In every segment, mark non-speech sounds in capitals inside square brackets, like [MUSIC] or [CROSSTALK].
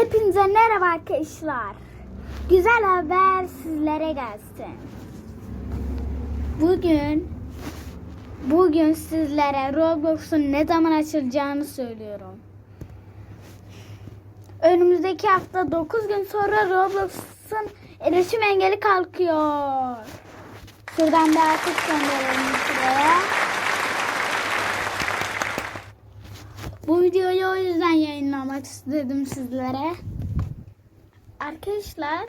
Hepinize merhaba arkadaşlar. Güzel haber sizlere gelsin. Bugün bugün sizlere Roblox'un ne zaman açılacağını söylüyorum. Önümüzdeki hafta 9 gün sonra Roblox'un erişim engeli kalkıyor. Şuradan bir alkış gönderelim şuraya. Bu videoyu o yüzden yayınlamak istedim sizlere. Arkadaşlar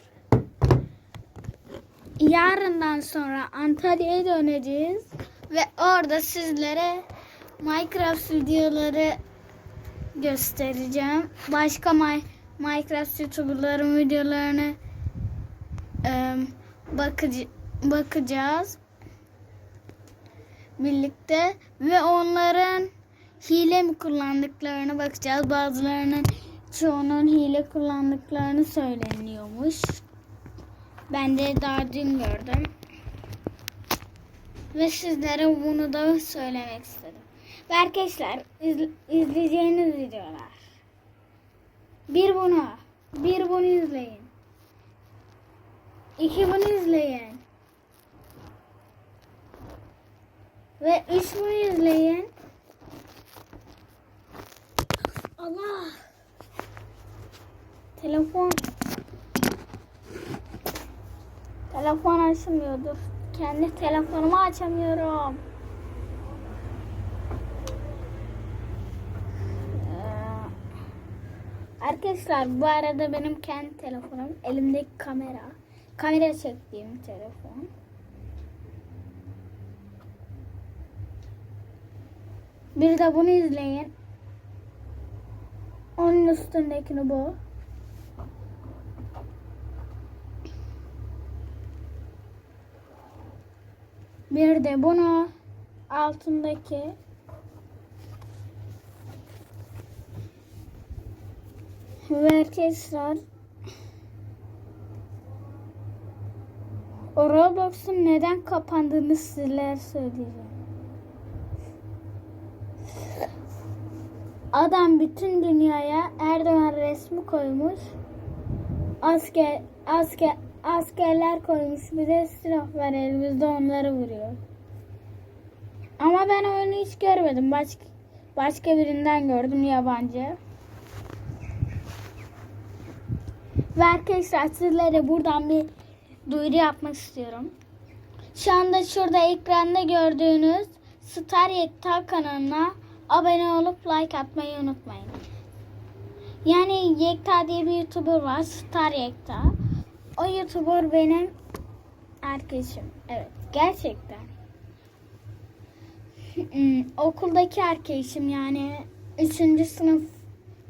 yarından sonra Antalya'ya döneceğiz ve orada sizlere Minecraft videoları göstereceğim. Başka My- Minecraft YouTuber'ların videolarını e, bakıcı, bakacağız birlikte ve onların hile mi kullandıklarını bakacağız. Bazılarının çoğunun hile kullandıklarını söyleniyormuş. Ben de daha dün gördüm. Ve sizlere bunu da söylemek istedim. Ve arkadaşlar izle- izleyeceğiniz videolar. Bir bunu, bir bunu izleyin. İki bunu izleyin. Ve üç bunu izleyin. Allah. Telefon. Telefon açmıyordur. Kendi telefonumu açamıyorum. Ee, Arkadaşlar bu arada benim kendi telefonum. Elimdeki kamera. Kamera çektiğim telefon. Bir de bunu izleyin. Onun üstündekini bu. Bir de bunu altındaki ve arkadaşlar Roblox'un neden kapandığını sizlere söyleyeceğim. Adam bütün dünyaya Erdoğan resmi koymuş. Asker, asker, askerler koymuş. Bir de silah var elimizde onları vuruyor. Ama ben oyunu hiç görmedim. Başka, başka birinden gördüm yabancı. Ve arkadaşlar sizlere buradan bir duyuru yapmak istiyorum. Şu anda şurada ekranda gördüğünüz Star Yekta kanalına abone olup like atmayı unutmayın. Yani Yekta diye bir YouTuber var. Star Yekta. O YouTuber benim arkadaşım. Evet. Gerçekten. Hmm, Okuldaki arkadaşım yani 3. sınıf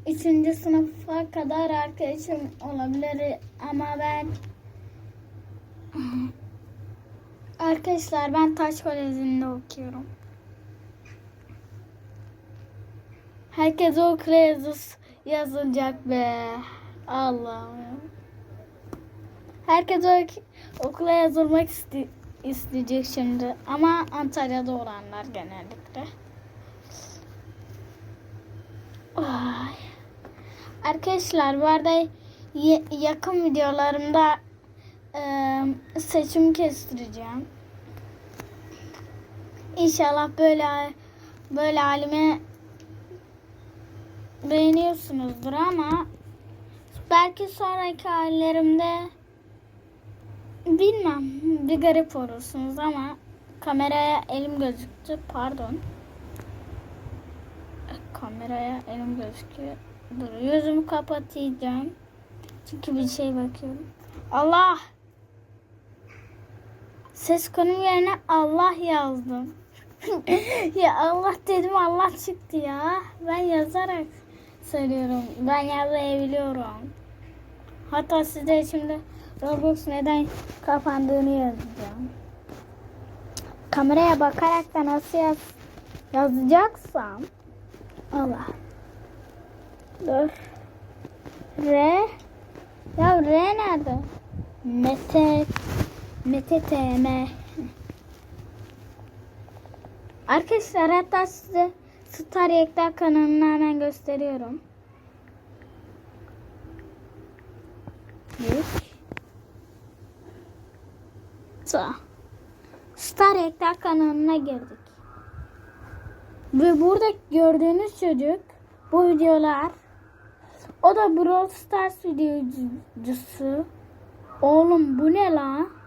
3. sınıfa kadar arkadaşım olabilir ama ben Arkadaşlar ben Taş Koleji'nde okuyorum. Herkes okula yazı- yazılacak be. Allah'ım. Herkes ok- okula yazılmak iste- isteyecek şimdi. Ama Antalya'da olanlar genellikle. Ay. Arkadaşlar bu arada yakın videolarımda e, seçim kestireceğim. İnşallah böyle böyle halime beğeniyorsunuzdur ama belki sonraki hallerimde bilmem bir garip olursunuz ama kameraya elim gözüktü. Pardon. Kameraya elim gözüküyor. Dur yüzümü kapatacağım. Çünkü bir şey bakıyorum. Allah! Ses konum yerine Allah yazdım. [LAUGHS] Ya Allah dedim Allah çıktı ya. Ben yazarak söylüyorum. Ben yazabiliyorum. Hatta size şimdi Roblox neden kapandığını yazacağım. Kameraya bakarak da nasıl yaz yazacaksam Allah. Dur. R ya R nerede? Mete Mete TM Arkadaşlar hatta size Star Yekta kanalını hemen gösteriyorum. Sağ. Star Ekler kanalına girdik. Ve burada gördüğünüz çocuk bu videolar o da Brawl Stars videocusu. Oğlum bu ne lan?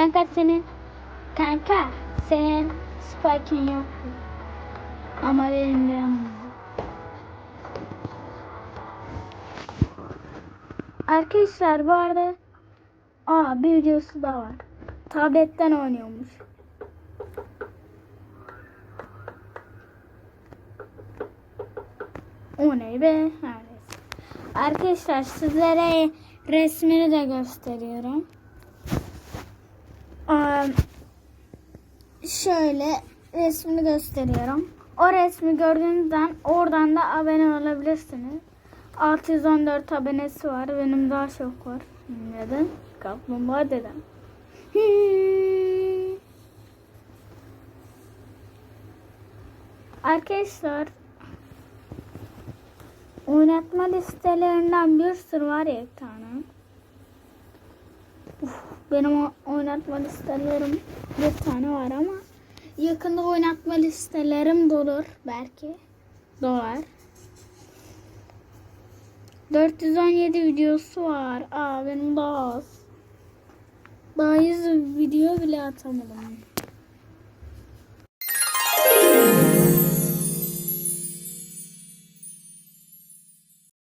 Kanka senin kanka senin spike'in yok. Ama benim Arkadaşlar bu arada Aa bir videosu da var. Tabletten oynuyormuş. O ne be? Arkadaşlar sizlere resmini de gösteriyorum. Aa, şöyle resmini gösteriyorum. O resmi gördüğünüzden oradan da abone olabilirsiniz. 614 abonesi var. Benim daha çok var. Neden? Kaplumbağa dedem. [LAUGHS] Arkadaşlar oynatma listelerinden bir sürü var ya benim oynatma listelerim bir tane var ama yakında oynatma listelerim dolur belki. Dolar. 417 videosu var. Aa benim daha az. Daha 100 video bile atamadım.